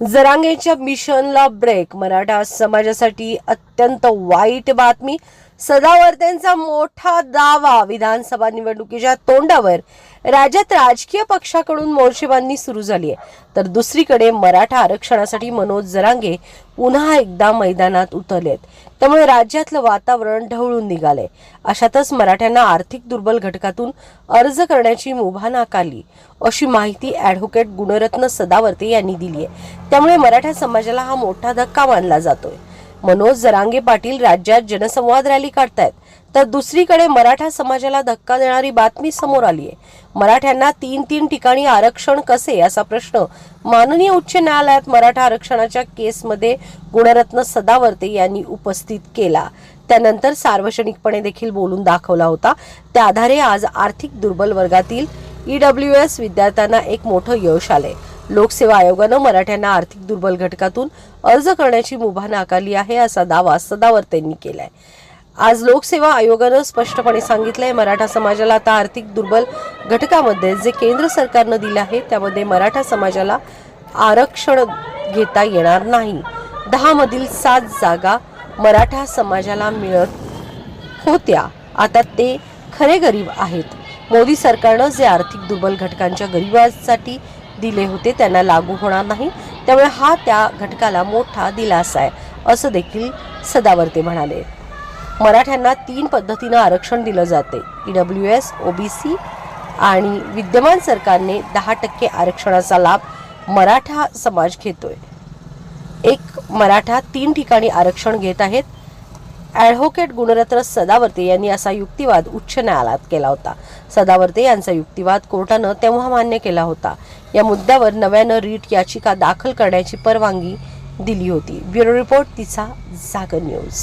जरांगेच्या मिशनला break Maratha समाजासाठी अत्यंत वाईट बातमी. सदावर्तेंचा मोठा दावा विधानसभा निवडणुकीच्या तोंडावर. राज्यात राजकीय पक्षाकडून मोर्चेबांधणी सुरू झाली आहे तर दुसरीकडे मराठा आरक्षणासाठी मनोज जरांगे पुन्हा एकदा मैदानात उतरलेत. त्यामुळे राज्यातलं वातावरण ढवळून निघालंय. अशातच मराठ्यांना आर्थिक दुर्बल घटकातून अर्ज करण्याची मुभा नाकारली. अशी माहिती ॲडव्होकेट गुणरत्न सदावर्ते यांनी दिली आहे त्यामुळे मराठा समाजाला हा मोठा धक्का मानला जातोय. मनोज जरांगे पाटील राज्यात जनसंवाद रॅली काढतायत. तर दुसरीकडे मराठा समाजाला धक्का देणारी बातमी समोर आली आहे. मराठ्यांना तीन तीन ठिकाणी आरक्षण कसे असा प्रश्न माननीय उच्च न्यायालयात मराठा आरक्षणाच्या केसमध्ये गुणरत्न सदावर्ते यांनी उपस्थित केला. त्यानंतर सार्वजनिकपणे देखील बोलून दाखवला होता. त्या आधारे आज आर्थिक दुर्बल वर्गातील ईडब्ल्यू एस विद्यार्थ्यांना एक मोठं यश आलंय. लोकसेवा आयोगानं मराठ्यांना आर्थिक दुर्बल घटकातून अर्ज करण्याची मुभा नाकारली आहे असा दावा सदावर्तेंनी केलाय. आज लोकसेवा आयोगानं स्पष्टपणे सांगितलंय मराठा समाजाला आता आर्थिक दुर्बल घटकामध्ये जे केंद्र सरकारनं दिलं आहे त्यामध्ये मराठा समाजाला आरक्षण घेता येणार नाही. दहा मधील सात जागा मराठा समाजाला मिळत होत्या. आता ते खरे गरीब आहेत. मोदी सरकारनं जे आर्थिक दुर्बल घटकांच्या गरिबांसाठी दिले होते त्यांना लागू होणार नाही. त्यामुळे हा त्या घटकाला मोठा दिलासा आहे असं देखील सदावर्ते म्हणाले. मराठ्यांना तीन पद्धतीनं आरक्षण दिलं जाते ई डब्ल्यू एस ओबीसी आणि विद्यमान सरकारने दहा टक्के आरक्षणाचा लाभ मराठा समाज घेतोय. एक मराठा तीन ठिकाणी आरक्षण घेत आहेत ॲडव्होकेट गुणरत्न सदावर्ते यांनी असा युक्तिवाद उच्च न्यायालयात केला होता. सदावर्ते यांचा युक्तिवाद कोर्टानं तेव्हा मान्य केला होता. या मुद्द्यावर नव्यानं रीट याचिका दाखल करण्याची परवानगी दिली होती. ब्युरो रिपोर्ट तिचा जागर न्यूज.